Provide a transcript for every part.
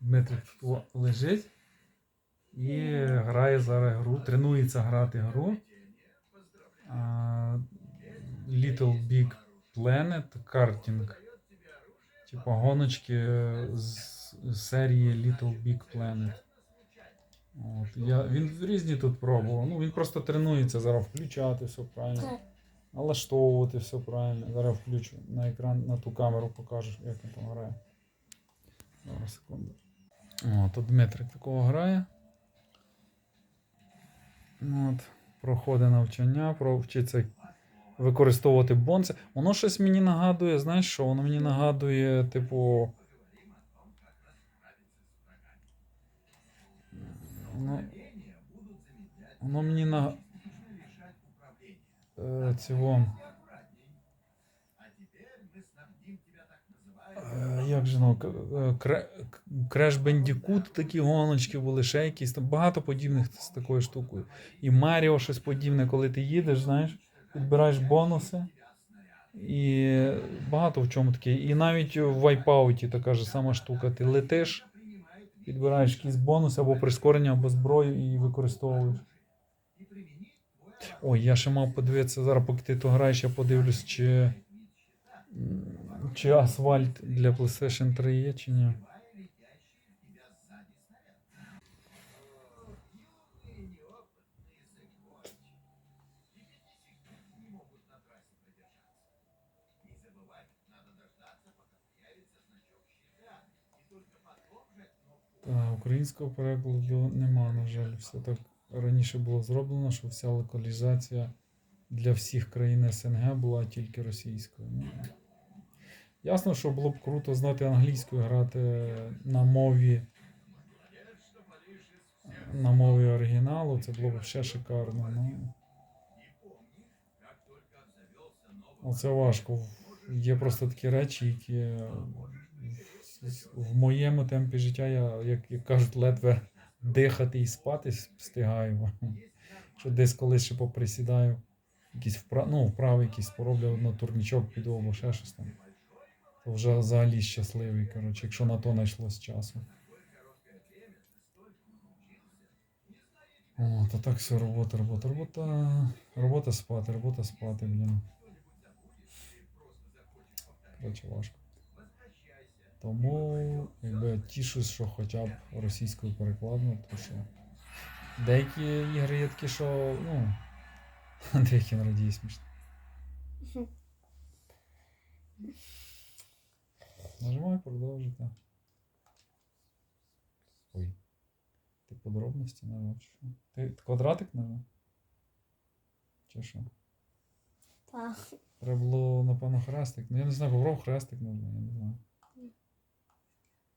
Дмитрик тут лежить і грає зараз гру, тренується грати гру. А, Little Big Planet Karting. Типа гоночки з серії Little Big Planet. От. Я, він різні тут пробував. Ну, він просто тренується зараз включати все правильно. Налаштовувати все правильно. Зараз включу на екран, на ту камеру покажеш, як він там грає. Зараз секунду. О, тут Дмитрик такого грає. От, проходить навчання, вчиться використовувати бонси. Воно щось мені нагадує, знаєш що? Воно мені нагадує, типу. Ну, воно мені на. Е, цього. Е, Як же ну, е, Crash Bandicoot такі гоночки були, ще якісь там багато подібних з такою штукою. І Маріо щось подібне, коли ти їдеш, знаєш, підбираєш бонуси. І багато в чому таке. І навіть в Wipeout така ж сама штука. Ти летиш, підбираєш якісь бонуси або прискорення, або зброю і використовуєш. Ой, я ще мав подивитися зараз, поки ти то граєш, я подивлюсь, чи, чи асфальт для PlayStation 3 є, чи ні. Та, українського перекладу нема, на жаль. Все так раніше було зроблено, що вся локалізація для всіх країн СНГ була тільки російською. Ясно, що було б круто знати англійською, грати на мові. На мові оригіналу, це було б ще шикарно. Ну. Оце важко. Є просто такі речі, які в моєму темпі життя я, як, як кажуть, ледве дихати і спати встигаю. Що десь колись ще поприсідаю, якісь вправи, ну, вправи якісь пороблю на турнічок піду або ще щось там. Вже взагалі щасливий, коротше, якщо на то знайшлось часу. О, то так все, робота, робота, робота, робота спати, робота спати, блін. Коротше, важко. Тому якби тішусь, що хоча б російською перекладно, тому що деякі ігри є такі, що, ну, деякі радіє смішно. Нажимай продовжити. Ой. Ти подробності нажав, що? Ти квадратик нажав? Чи що? Так. Треба було, напевно, хрестик. Ну я не знаю, попробував хрестик можна, я не знаю.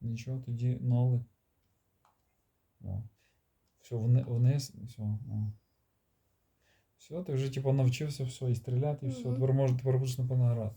Нічого, тоді нолик. О. Все, вни, вниз, все. О. Все, ти вже типу навчився все, і стріляти, і все. Тепер може тепер будеш напевно грати.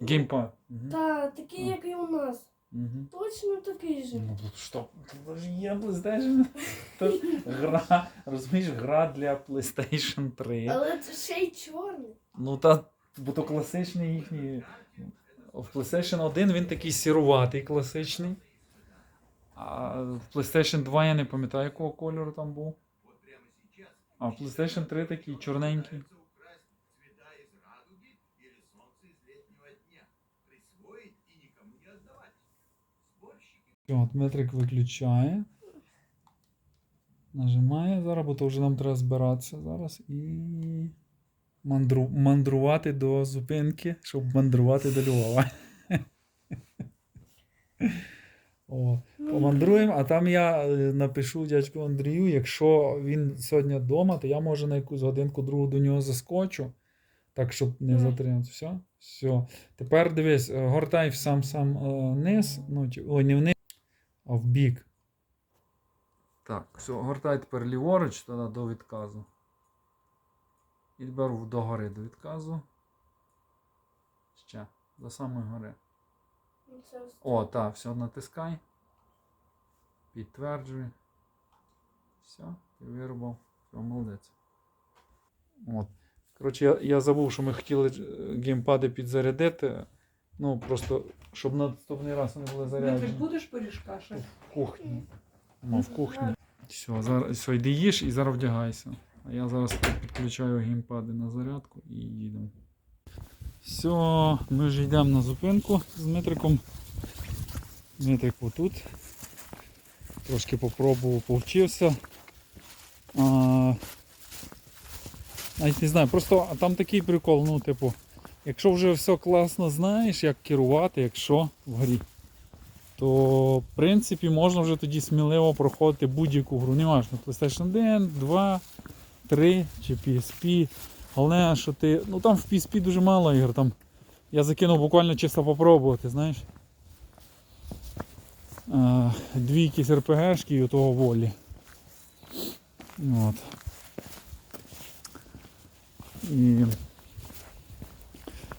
Геймпад. Угу. та, такий, як і у нас. Угу. Точно такий же. Ну, що? Тут ж є PlayStation. Тут гра, розумієш, гра для PlayStation 3. Але це ще й чорний. Ну та, бо то класичний їхній. В PlayStation 1 він такий сіруватий класичний. А в PlayStation 2 я не пам'ятаю, якого кольору там був. А в PlayStation 3 такий чорненький. Все, Дмитрик виключає. Нажимає зараз, бо то вже нам треба збиратися зараз і мандру... мандрувати до зупинки, щоб мандрувати до Львова. О, помандруємо, а там я е, напишу дядьку Андрію, якщо він сьогодні вдома, то я може на якусь годинку другу до нього заскочу. Так, щоб не затриматися. Все? Все. Тепер дивись, е, гортай в сам сам е, низ, ну, ой, не вниз, в бік. Так, все, гортай тепер ліворуч туди до відказу. І тепер до гори до відказу. Ще, до самої гори. О, так, все, натискай. Підтверджуй. Все, ти вирубав. Все, молодець. От. Коротше, я, я забув, що ми хотіли е, геймпади підзарядити. Ну, просто, щоб на наступний раз вони були заряджені. будеш пиріжка ще? В кухні. Ну, в кухні. Все, зараз все, йди їж і зараз вдягайся. А я зараз підключаю геймпади на зарядку і їдемо. Все, ми вже йдемо на зупинку з Дмитриком. Дмитрик отут. Трошки попробував, повчився. А, навіть не знаю, просто там такий прикол, ну, типу, якщо вже все класно знаєш, як керувати, якщо в грі то в принципі можна вже тоді сміливо проходити будь-яку гру. Не важно, PlayStation 1, 2, 3 чи PSP. Головне, що ти. Ну там в PSP дуже мало ігор. Там я закинув буквально чисто попробувати, знаєш. Е, Дві якісь РПГшки і того волі. От. І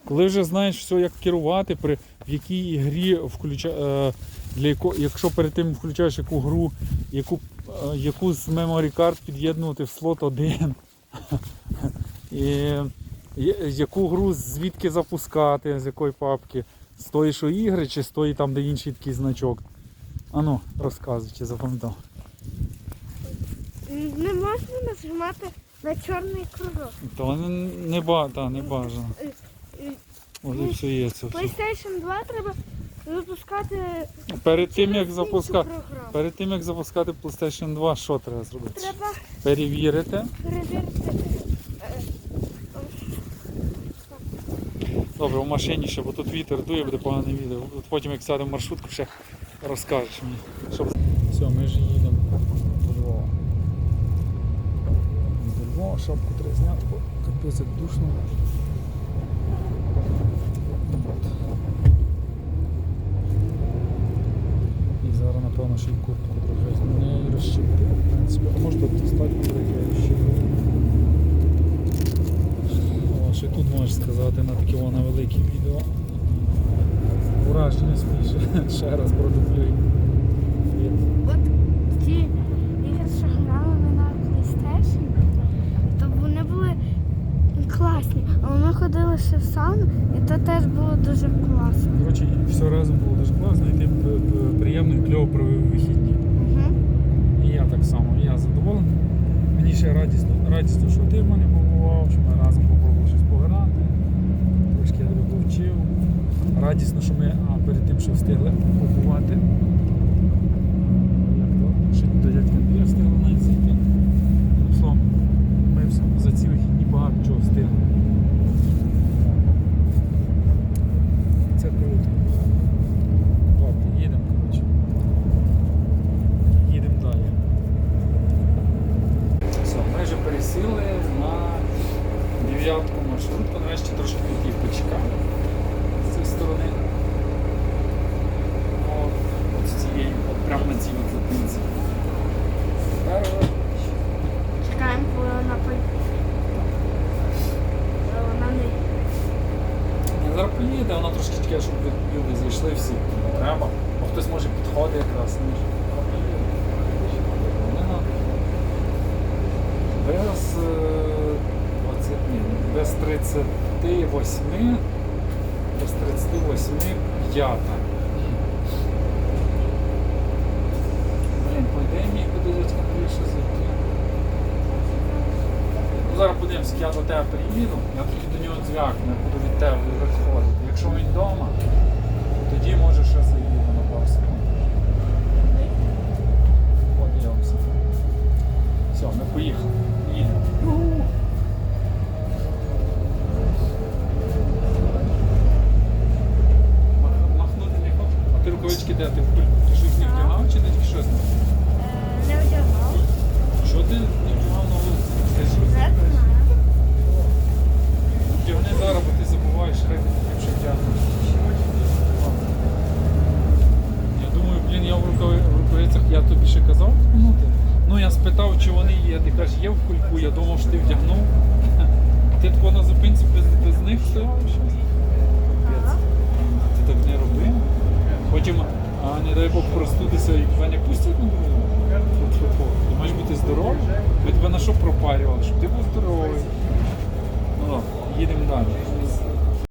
коли вже знаєш все, як керувати, при, в якій грі включа, е, для яко, якщо перед тим включаєш яку гру, яку, е, яку з memory card під'єднувати в слот 1, і яку гру звідки запускати, з якої папки, з тої, що ігри, чи з тої там, де інший такий значок. Ану, розказуй, чи запам'ятав. Не можна нажимати на чорний кружок. То не, не, ба, та, не бажано. Е, все. PlayStation 2 треба запускати Перед тим як запускати. Перед тим як запускати PlayStation 2, що треба зробити? Треба Перевірити. перевірити. Добре, в машині ще, бо тут вітер дує, буде погане відео. От Потім як сядемо в маршрутку, ще розкажеш мені. Щоб... Все, ми ж їдемо до Львова. До Львова, шапку треба зняти, бо капець як душно. От. І зараз, напевно, ще й куртку трохи не розщепити, в принципі. А може тут достати трохи розщепити. Ще тут можеш сказати на такі воно великі відео. Враження спіше. ще раз продублюй. От ті ігри, що грали ми на PlayStation, то вони були класні. А ми ходили ще в сауну, і то теж було дуже класно. Коротше, все разом було дуже класно, і ти п- п- приємно і кльово провів вихідні. Угу. І я так само, я задоволений. Мені ще радісно, радісно, що ти в мене побував, що ми разом попробували щось пограти. Трошки я тебе повчив. Радісно, що ми а, перед тим, що встигли побувати. Як то? Ще до дядька Андрія встигли навіть зайти. Ну, Словом, ми вс- за ці вихідні багато чого встигли. Це круто. Ладно, їдемо, коротше. Їдемо далі. Все, ми вже пересіли на дев'ятку маршрутку. Нарешті трошки її почекали з цієї сторони. От, от з цієї, от прямо на цій от зупинці. Тепер Чекаємо, коли вона поїде. Вона не не зараз поїде, вона трошки таке, щоб люди зайшли всі. Не треба. Бо хтось може підходить якраз. ніж. Вона поїде. Не надо. Без, е, 20, ні, без 38, без 38 п'ята. Блін, по ідеї міг би до дядька більше зайти. Ну, зараз подивимося, я до тебе приїду, я тоді до нього дзвякну, буду від тебе виходити. Якщо він вдома, тоді може ще заїду на пару секунд. Подивимося. Все, ми поїхали. Їдемо. Мах- Махнути не хочу. А ти рукавички де? Ти, в куль- ти щось не вдягав чи ти тільки щось? е, не одягав. Що ти не вдягав на вулиці? Ти що? Не знаю. Вдягни зараз, бо ти забуваєш, хай ти ліпше вдягнеш. Ну я спитав, чи вони є. Ти кажеш, є в кульку, я що ти тако на зупинці без, без них стояв? чи що? Капець. Ти так не роби. Потім, а не дай Бог простудися і не пустять на дорогу. Ти маєш бути здоровий. Ми тебе на що пропарювали? Щоб ти був здоровий. Ну ладно, їдемо далі.